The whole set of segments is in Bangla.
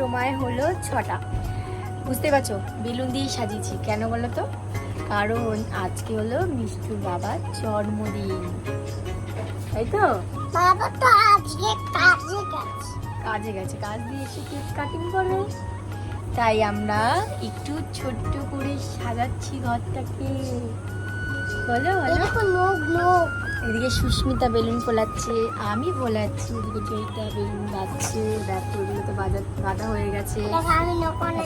সময় হলো ছটা। বুঝতে পারছ? বেলুন দিয়ে সাজিয়েছি কেন বলো তো? কারণ আজকে হলো মিষ্টুর বাবার জন্মদিন। তাই তো? বাবা তো আজকে কাজে গেছে। কাজে গেছে। কাজ দিয়ে এসে কেক কাটিং করবে। তাই আমরা একটু ছোট্ট করে সাজাচ্ছি ঘরটাকে। বলো বলো। এদিকে সুস্মিতা বেলুন ফোলাচ্ছে আমি ফোলাচ্ছি এদিকে জয়িতা বেলুন বাজছে দেখো এদিকে বাজা বাঁধা হয়ে গেছে।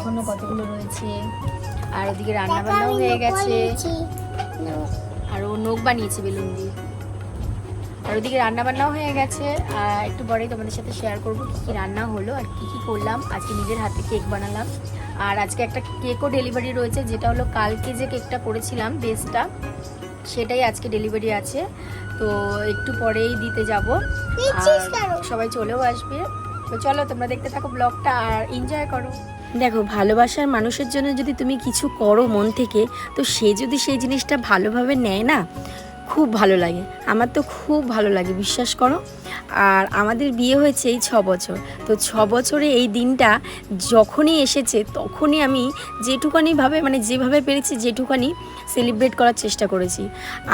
এখনও কতগুলো রয়েছে? আর ওদিকে রান্না বান্নাও হয়ে গেছে। আর ও নখ বানিয়েছে বেলুন দিয়ে। আর ওদিকে রান্না বান্নাও হয়ে গেছে। আর একটু পরেই তোমাদের সাথে শেয়ার করব কী কী রান্না হলো আর কী কী করলাম। আজকে নিজের হাতে কেক বানালাম। আর আজকে একটা কেকও ডেলিভারি রয়েছে যেটা হলো কালকে যে কেকটা করেছিলাম বেসটা সেটাই আজকে ডেলিভারি আছে। তো একটু পরেই দিতে যাব। সবাই চলেও আসবে। তো চলো, তোমরা দেখতে থাকো ব্লগটা আর এনজয় করো। দেখো, ভালোবাসার মানুষের জন্য যদি তুমি কিছু করো মন থেকে, তো সে যদি সেই জিনিসটা ভালোভাবে নেয় না খুব ভালো লাগে। আমার তো খুব ভালো লাগে, বিশ্বাস করো। আর আমাদের বিয়ে হয়েছে এই ছ বছর। তো ছ বছরে এই দিনটা যখনই এসেছে, তখনই আমি যেটুকানিভাবে মানে যেভাবে পেরেছি যেটুকানি সেলিব্রেট করার চেষ্টা করেছি।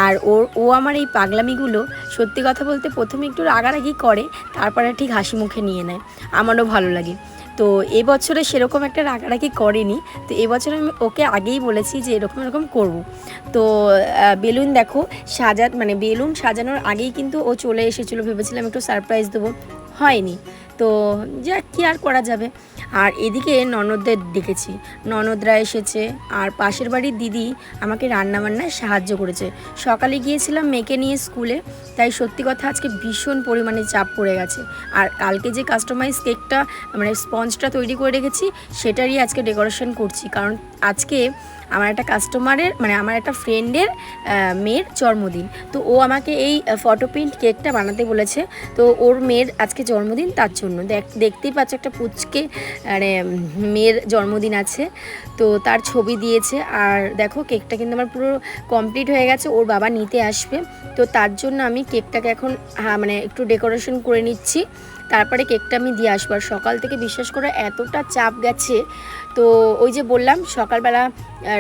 আর ওর, ও আমার এই পাগলামিগুলো সত্যি কথা বলতে প্রথমে একটু রাগারাগি করে, তারপরে ঠিক হাসি মুখে নিয়ে নেয়। আমারও ভালো লাগে। তো এবছরে সেরকম একটা রাগারাগি করেনি। তো এবছর আমি ওকে আগেই বলেছি যে এরকম এরকম করব। তো বেলুন দেখো সাজা মানে বেলুন সাজানোর আগেই কিন্তু ও চলে এসেছিল। ভেবেছিলাম একটু সারপ্রাইজ দেবো। হয়নি। তো যা, কি আর করা যাবে? আর এদিকে ননদদের ডেকেছি ননদরা এসেছে আর পাশের বাড়ির দিদি আমাকে রান্নাবান্নায় সাহায্য করেছে। সকালে গিয়েছিলাম মেয়েকে নিয়ে স্কুলে, তাই সত্যি কথা আজকে ভীষণ পরিমাণে চাপ পড়ে গেছে। আর কালকে যে কাস্টমাইজ কেকটা মানে স্পঞ্জটা তৈরি করে রেখেছি, সেটারই আজকে ডেকোরেশন করছি। কারণ আজকে আমার একটা কাস্টমারের মানে আমার একটা ফ্রেন্ডের মেয়ের জন্মদিন। তো ও আমাকে এই ফটো প্রিন্ট কেকটা বানাতে বলেছে। তো ওর মেয়ের আজকে জন্মদিন তার জন্য। দেখ, দেখতেই পাচ্ছ একটা পুচকে মানে মেয়ের জন্মদিন আছে। তো তার ছবি দিয়েছে। আর দেখো কেকটা কিন্তু আমার পুরো কমপ্লিট হয়ে গেছে। ওর বাবা নিতে আসবে। তো তার জন্য আমি কেকটাকে এখন মানে একটু ডেকোরেশন করে নিচ্ছি। তারপরে কেকটা আমি দিয়ে আসব। আর সকাল থেকে বিশ্বাস করে এতটা চাপ গেছে, তো ওই যে বললাম সকালবেলা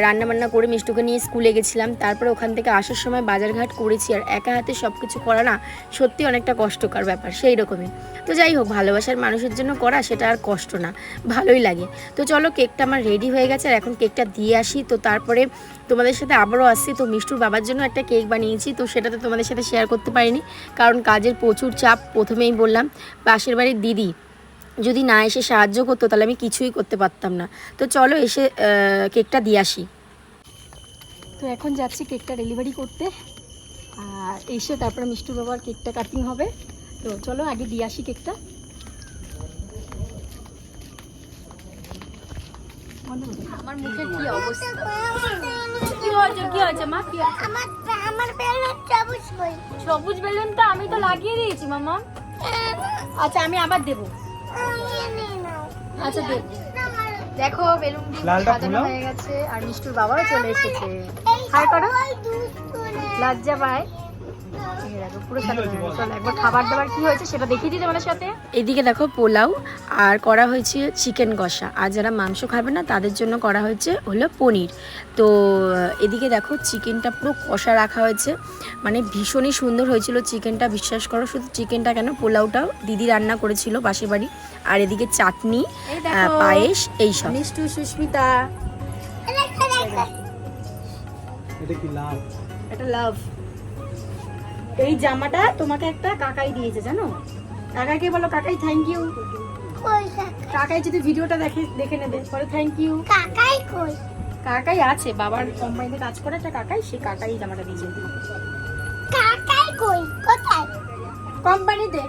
রান্না বান্না করে মিষ্টুকে নিয়ে স্কুলে গেছিলাম। তারপরে ওখান থেকে আসার সময় বাজারঘাট করেছি আর একা হাতে সব কিছু করা না সত্যি অনেকটা কষ্টকর ব্যাপার, সেই রকমই। তো যাই হোক, ভালোবাসার মানুষের জন্য করা সেটা আর কষ্ট না, ভালোই লাগে। তো চলো কেকটা আমার রেডি হয়ে গেছে আর এখন কেকটা দিয়ে আসি। তো তারপরে তোমাদের সাথে আবারও আসছি। তো মিষ্টুর বাবার জন্য একটা কেক বানিয়েছি, তো সেটা তো তোমাদের সাথে শেয়ার করতে পারিনি, কারণ কাজের প্রচুর চাপ, প্রথমেই বললাম পাশের বাড়ির দিদি যদি না এসে সাহায্য করতো, তাহলে আমি কিছুই করতে পারতাম না। তো চলো এসে কেকটা দিয়ে আসি। তো এখন যাচ্ছি কেকটা ডেলিভারি করতে, আর এসে তারপরে মিষ্টুর বাবার কেকটা কাটিং হবে। তো চলো আগে দিয়ে আসি কেকটা। আমার মুখের কি অবস্থা? কি হয়েছে কি হয়েছে মা কি আমার আমার বেলুন সবুজ সবুজ বেলুনটা আমি তো লাগিয়ে দিয়েছি মামা। আচ্ছা আমি আবার দেবো। আচ্ছা দেব। দেখো বেলুন দিয়ে লালটা সাজানো হয়ে গেছে আর মিষ্টুর বাবাও চলে এসেছে। হাই করো লজ্জা পায়। একবার খাবার দাবার কি হয়েছে সেটা দেখিয়ে দিই তোমাদের সাথে। এদিকে দেখো পোলাও আর করা হয়েছে চিকেন কষা। আর যারা মাংস খাবে না তাদের জন্য করা হয়েছে হলো পনির। তো এদিকে দেখো চিকেনটা পুরো কষা রাখা হয়েছে। মানে ভীষণই সুন্দর হয়েছিল চিকেনটা বিশ্বাস করো শুধু চিকেনটা কেন পোলাওটাও দিদি রান্না করেছিল পাশের বাড়ি। আর এদিকে চাটনি পায়েস এইসব মিষ্টু সুস্মিতা। এটা কি লাভ এটা লাভ এই জামাটা তোমাকে একটা কাকাই দিয়েছে জানো? কাকাকে বলো কাকাই থ্যাংক ইউ কাকাই? যদি ভিডিওটা দেখে দেখে নেবে পরে থ্যাংক ইউ কাকাই কই? কাকাই আছে বাবার কোম্পানিতে কাজ করে একটা কাকাই সে কাকাই জামাটা দিয়েছে। কাকাই কই? কোথায়? কোম্পানিতে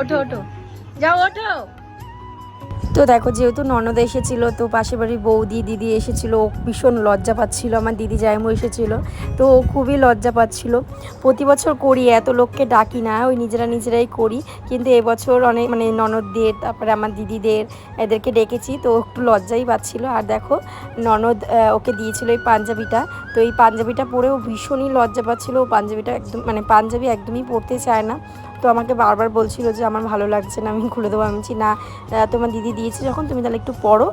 ওঠো ওঠো। যাও ওঠো। তো দেখো, যেহেতু ননদ এসেছিল, তো পাশের বাড়ির বৌদি, দিদি এসেছিল, ও ভীষণ লজ্জা পাচ্ছিল, আমার দিদি জায়মু এসেছিল, তো ও খুবই লজ্জা পাচ্ছিল। প্রতি বছর করি, এত লোককে ডাকি না, ওই নিজেরা নিজেরাই করি, কিন্তু এবছর অনেক মানে ননদদের, তারপরে আমার দিদিদের, এদেরকে ডেকেছি, তো একটু লজ্জাই পাচ্ছিল। আর দেখো, ননদ ওকে দিয়েছিল এই পাঞ্জাবিটা, তো এই পাঞ্জাবিটা পরেও ভীষণই লজ্জা পাচ্ছিল, ও পাঞ্জাবিটা একদম মানে পাঞ্জাবি একদমই পরতে চায় না। তো আমাকে বারবার বলছিল যে আমার ভালো লাগছে না, আমি খুলে দেবো। আমি না তোমার দিদি দিয়েছে যখন, তুমি তাহলে একটু পড়ো।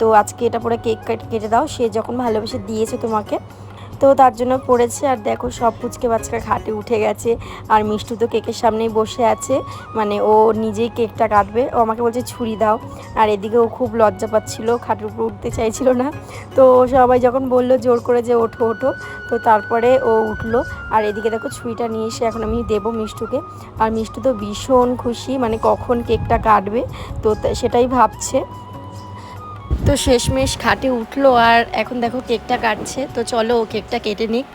তো আজকে এটা পরে কেক কেটে দাও। সে যখন ভালোবেসে দিয়েছে তোমাকে তো তার জন্য পড়েছে। আর দেখো, সব পুচকে বাচ্চারা খাটে উঠে গেছে। আর মিষ্টু তো কেকের সামনেই বসে আছে। মানে ও নিজেই কেকটা কাটবে। ও আমাকে বলছে, ছুরি দাও। আর এদিকে ও খুব লজ্জা পাচ্ছিল। খাটের উপর উঠতে চাইছিল না। তো সবাই যখন বলল, জোর করে যে ওঠো ওঠো। তো তারপরে ও উঠল। আর এদিকে দেখো, ছুরিটা নিয়ে এসে এখন আমি দেবো মিষ্টুকে। আর মিষ্টু তো ভীষণ খুশি। মানে কখন কেকটা কাটবে? তো, সেটাই ভাবছে। তো শেষমেশ খাটে উঠল আর এখন দেখো কেকটা কাটছে। তো চলো ও কেকটা কেটে নিক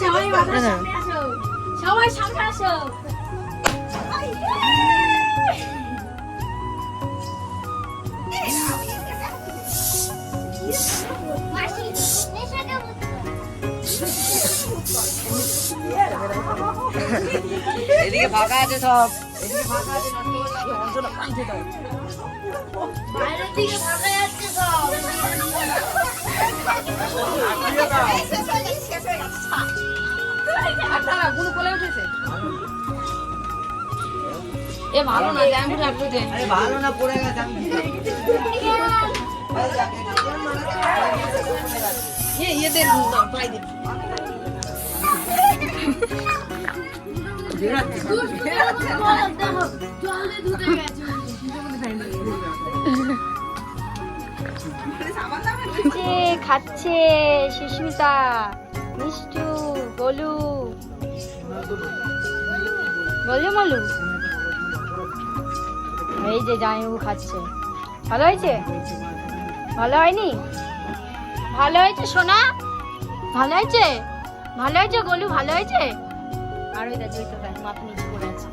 সবাই সামনে আসো। সবাই সামনে ফাঁকা আছে সব এ ভালো না জ্যাম দে ভালো না পড়ে গেছে আমি দে খাচ্ছে খাচ্ছে সুস্মিতা, মিষ্টু গোলু গোলু মলু। এই যে জামাইবাবু খাচ্ছে। ভালো হয়েছে? ভালো হয়নি? ভালো হয়েছে সোনা? ভালো হয়েছে? ভালো হয়েছে গোলু ভালো হয়েছে? আর ওই দেখ। মাথা আছে।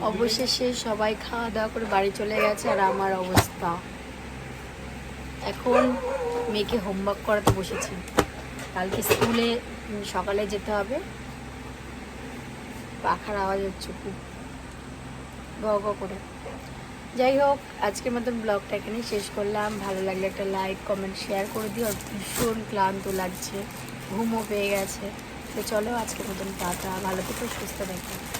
অবশেষে সবাই খাওয়া দাওয়া করে বাড়ি চলে গেছে আর আমার অবস্থা। এখন মেয়েকে হোমওয়ার্ক করাতে বসেছি। কালকে স্কুলে সকালে যেতে হবে। পাখার আওয়াজ হচ্ছে খুব গ করে। যাই হোক, আজকের মতন ব্লগটা এখানেই শেষ করলাম। ভালো লাগলে একটা লাইক কমেন্ট শেয়ার করে দিও। আর ভীষণ ক্লান্ত লাগছে। ঘুমও পেয়ে গেছে। তো চলো আজকের মতন টাটা ভালো থেকো সুস্থ থাকো।